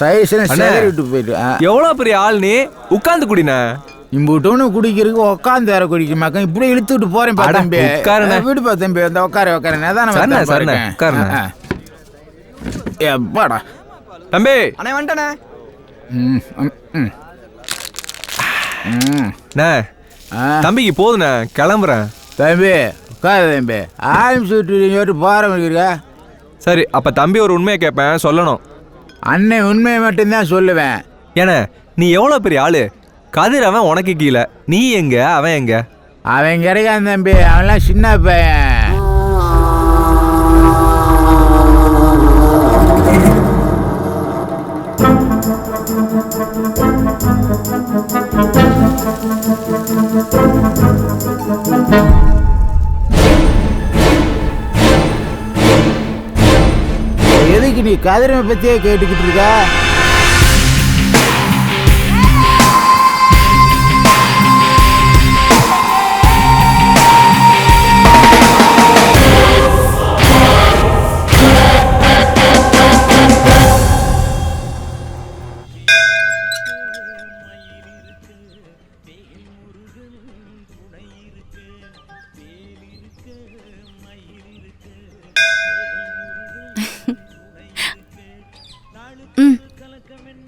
சைஸ்னு அண்ணே. சேரி விட்டு போயிட்டு ஆ. எவ்வளவு பெரிய ஆள் நீ? உட்கார்ந்து குடிண்ணே. இம்புட்டோன்னு குடிக்கிறதுக்கு உட்காந்து வேற குடிக்க மாக்கேன் இப்படி இழுத்து விட்டு போறேன் தம்பி. வீடு பா தம்பி. அந்த உட்கார உட்கார. உட்காருண்ணே. எப்பாடா தம்பி. அண்ணே வந்துட்டண்ணே. ம் ம், ம். ம். அண்ணே, ஆ. தம்பிக்கு போதுண்ணே. கிளம்புறேன். தம்பி உட்காரு தம்பி. ஆரம்பிச்சு விட்டு போற முடியிருக்கா சரி அப்ப தம்பி ஒரு உண்மையை கேட்பேன் சொல்லணும். அண்ணன் உண்மையை மட்டும்தான் சொல்லுவேன். ஏண்ணே நீ எவ்வளவு பெரிய ஆளு? கதிர் அவன் உனக்கு கீழே. நீ எங்க அவன் எங்க? அவன் கிடைக்கான் தம்பி அவன்லாம் சின்ன பையன். எதுக்கு நீ கதிரமை பற்றியே கேட்டுக்கிட்டு இருக்க?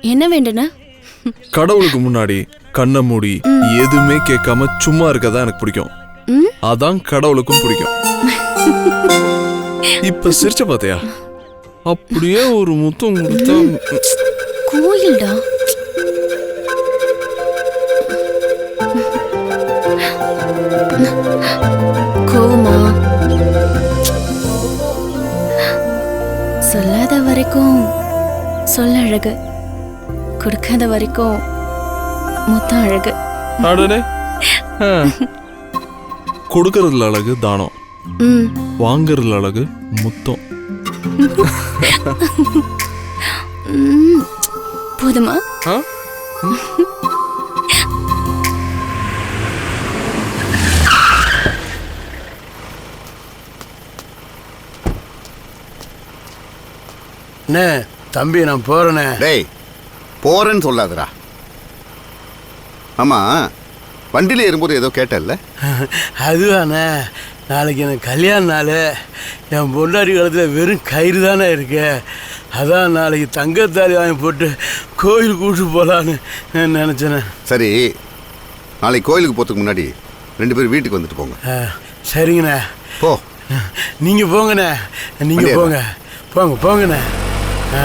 என்ன வேண்டுன? கடவுளுக்கு முன்னாடி கண்ணை மூடி எதுவுமே கேட்காம சும்மா இருக்கதான் எனக்கு பிடிக்கும்? அதான் கடவுளுக்கும் பிடிக்கும். இப்ப சிரிச்ச பாத்தியா? அப்படியே ஒரு முத்தம் கொடுத்தா கோயில்டா? கோவமா? சொல்லாத வரைக்கும். சொல்ல அழகு. கொடுக்காத வரைக்கும் முத்தம் அழகு. அடனே கொடுக்கறதுல அழகு தானம். ம். வாங்குறதுல அழகு முத்தம். ம். போதுமா? ஆ? அண்ணே தம்பி நான் போறேனே. டேய் போறேன்னு சொல்லாதடா. ஆமா வண்டியில ஏறும்போது ஏதோ கேட்டல்ல? அதுவாண்ணே நாளைக்கு எனக்கு கல்யாண நாள். என் பொண்டாட்டி காலத்தில் வெறும் கயிறு தானே இருக்கு. அதான் நாளைக்கு தங்கத்தாலி வாங்கி போட்டு கோயில் கூட்டு போகலான்னு நினச்சேனே. சரி நாளைக்கு கோயிலுக்கு போறதுக்கு முன்னாடி ரெண்டு பேரும் வீட்டுக்கு வந்துட்டு போங்க. ஆ, சரிங்கண்ணே. போ. நீங்கள் போங்கண்ணே. நீங்கள் போங்க. போங்க போங்கண்ணே. ஆ,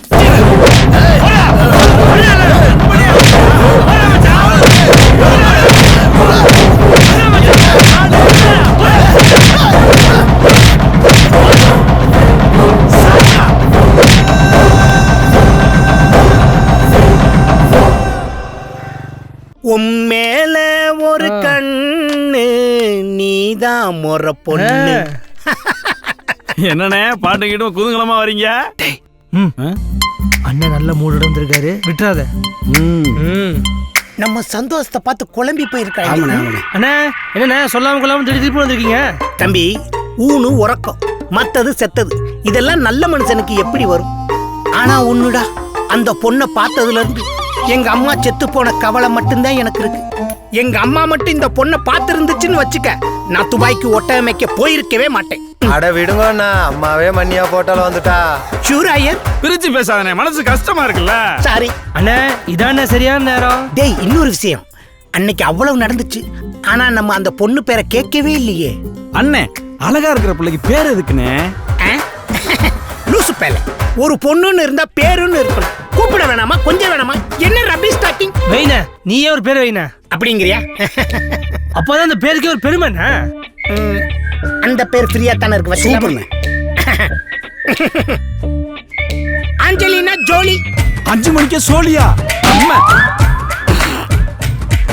ம், ஆ, ம், ஆ, ஆ, ஆ, ஆ, ஜீவாவேடா உன் மேல ஒரு கண்ணு நீதான் முறை பொண்ணு. என்னண்ணே பாட்டு கிட்ட குதூகலமா வரீங்க? அண்ணன் நல்ல மூடு வந்திருக்காரு விட்டுறாத. நம்ம சந்தோஷத்தை பார்த்து குழம்பி போயிருக்காங்க அண்ணா என்னண்ணே சொல்லாம கொள்ளாம திடீர் திருப்பி வந்திருக்கீங்க? தம்பி ஊனு உறக்கம் மத்தது செத்தது. இதெல்லாம் நல்ல மனுஷனுக்கு எப்படி வரும்? ஆனா ஒண்ணுடா அந்த பொண்ணை பார்த்ததுல இருந்து எங்க அம்மா செத்து போன கவலை மட்டும்தான் எனக்கு இருக்கு. எங்க அம்மா மட்டும் இந்த பொண்ணை பார்த்திருந்துச்சுன்னு வச்சுக்க நான் துபாய்க்கு ஒட்டமைக்க போயிருக்கவே மாட்டேன். அட விடுங்கண்ணா அம்மாவே மண்ணியா போட்டாலும் வந்துட்டா. ஷூராயர் பிரிச்சு பேசாதண்ணே மனசு கஷ்டமா இருக்குல்ல? சாரி அண்ணே இதானே சரியான நேரம்? டேய் இன்னொரு விஷயம். அன்னைக்கு அவ்வளவு நடந்துச்சு. ஆனா நம்ம அந்த பொண்ணு பேரை கேட்கவே இல்லையே. அண்ணே அழகா இருக்கிற பிள்ளைக்கு பேர் எதுக்குண்ணே? ஆ? லூசு பேல. ஒரு பொண்ணுன்னு இருந்தா பேருன்னு இருக்கணும். கூப்பிட வேணாமா? கொஞ்சம் வேணாமா? என்ன ரபிஷ் டாக்கிங் வைண்ணே நீயே ஒரு பேர் வைண்ணே அப்படிங்கிறியா? அப்பதான் அந்த பேருக்கே ஒரு பெருமைண்ணே ம், அந்த பேர் ஃப்ரீயா தானே இருக்கு வச்சுக்கலாமா? அஞ்சலினா ஜோலி. அஞ்சு மணிக்கே சோழியா? அம்மா.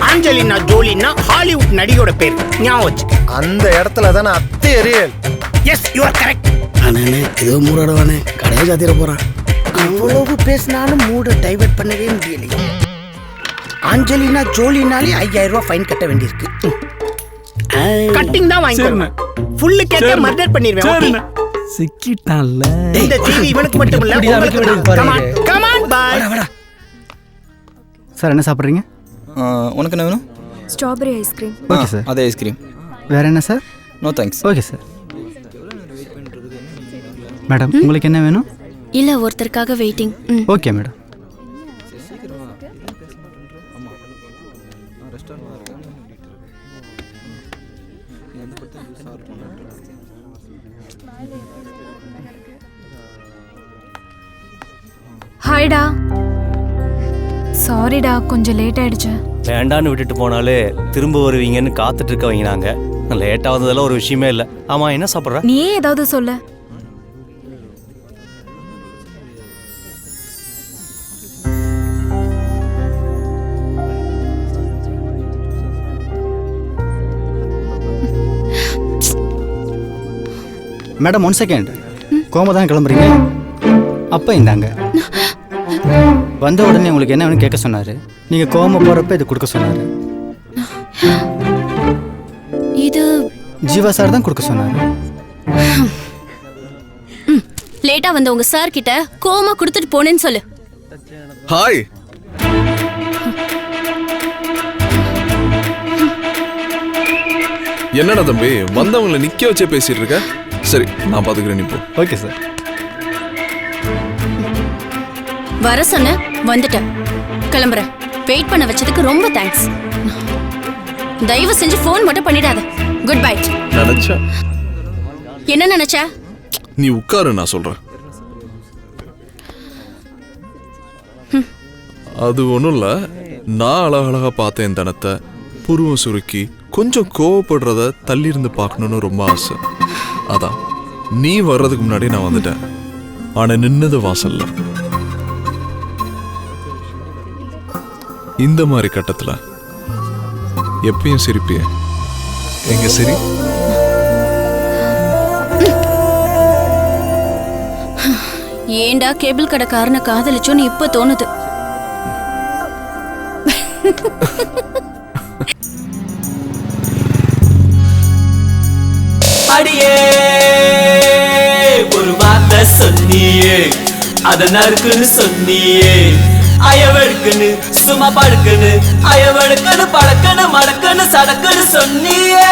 ஆஞ்சலினா ஜோலினா ஹாலிவுட் நடிகையோட பேர். ஞாபகம் அந்த இடத்துல தானே அத்தை எரியல் எஸ் யூ ஆர் கரெக்ட் அண்ணே ஏதோ மூடாடவானே. கடையை சாத்திர போறான். அவ்வளவு பேசினாலும் மூட டைவர்ட் பண்ணவே முடியலையே. ஆஞ்சலினா ஜோலினாலே ஐயாயிரம் ரூபாய் ஃபைன் கட்ட வேண்டியிருக்கு. கட்டிங் தான் வாங்கிக்கிறேன் ஃபுல்லு கேட்ட மர்டர் பண்ணிடுவேன்? சிக்கிட்டான்ல. இந்த தீவு இவனுக்கு மட்டும். இல்ல on, bye. சார் என்ன சாப்பிட்றீங்க? உனக்கு என்ன வேணும்? Strawberry ice cream okay sir அதே ஐஸ்கிரீம் வேற என்ன sir no thanks okay sir madam உங்களுக்கு என்ன வேணும்? இல்ல ஒருத்தருக்காக வெயிட்டிங் ம். Okay madam. ஹாய்டா சாரிடா கொஞ்சம் லேட் ஆயிடுச்சு. வேண்டான்னு விட்டுட்டு போனாலே திரும்ப வருவீங்கன்னு காத்துட்டு இருக்கவங்க நாங்க. லேட்டா வந்ததெல்லாம் ஒரு விஷயமே இல்ல. ஆமா என்ன சாப்பிட்ற? நீயே ஏதாவது சொல்ல. மேடம் ஒன் செகண்ட் கோமா தான் கிளம்புறீங்க. அப்போ இந்தாங்க. வந்த உடனே உங்களுக்கு என்ன வேணும் கேட்க சொன்னார். நீங்கள் கோமா போகிறப்ப இது கொடுக்க சொன்னார். இது ஜீவா சார் தான் கொடுக்க சொன்னார். லேட்டா வந்த உங்க சார் கிட்ட கோமா கொடுத்துட்டு போனேன்னு சொல்லு. ஹாய். என்னடா தம்பி வந்தவங்களை நிக்க வச்சே பேசிட்டு இருக்க? சரி நான் பாத்துக்கிறேன் நீ போ. Okay sir. வர சொன்ன வந்துட்டேன். கிளம்புறேன். வெயிட் பண்ண வச்சதுக்கு ரொம்ப தேங்க்ஸ் தயவு செஞ்சு ஃபோன் மட்டும் பண்ணிடாத. குட் பை நினைச்சா? என்ன நினைச்ச? நீ உட்காரு நான் சொல்றேன். அது ஒன்றும் இல்லை. நான் அழகழகா பார்த்தேன் தனத்தை புருவம் சுருக்கி கொஞ்சம் கோவப்படுறத தள்ளி இருந்து பார்க்கணும்னு ரொம்ப ஆசை. அதான் நீ வர்றதுக்கு முன்னாடி நான் வந்துட்டேன். ஆனா நின்னது வாசல்ல. இந்த மாதிரி கட்டத்துல எப்பயும் சிரிப்பிய. எங்க சரி? ஏண்டா கேபிள் கடைக்காரனை காதலிச்சோன்னு இப்ப தோணுது. அடியே ஒரு வார்த்தை சொன்னியே அத நறுக்குன்னு சொன்னியே. அயவழுக்குன்னு சும்மா படுக்குன்னு அயவழுக்குன்னு பழக்கன்னு மடக்குன்னு சடக்குன்னு சொன்னியே.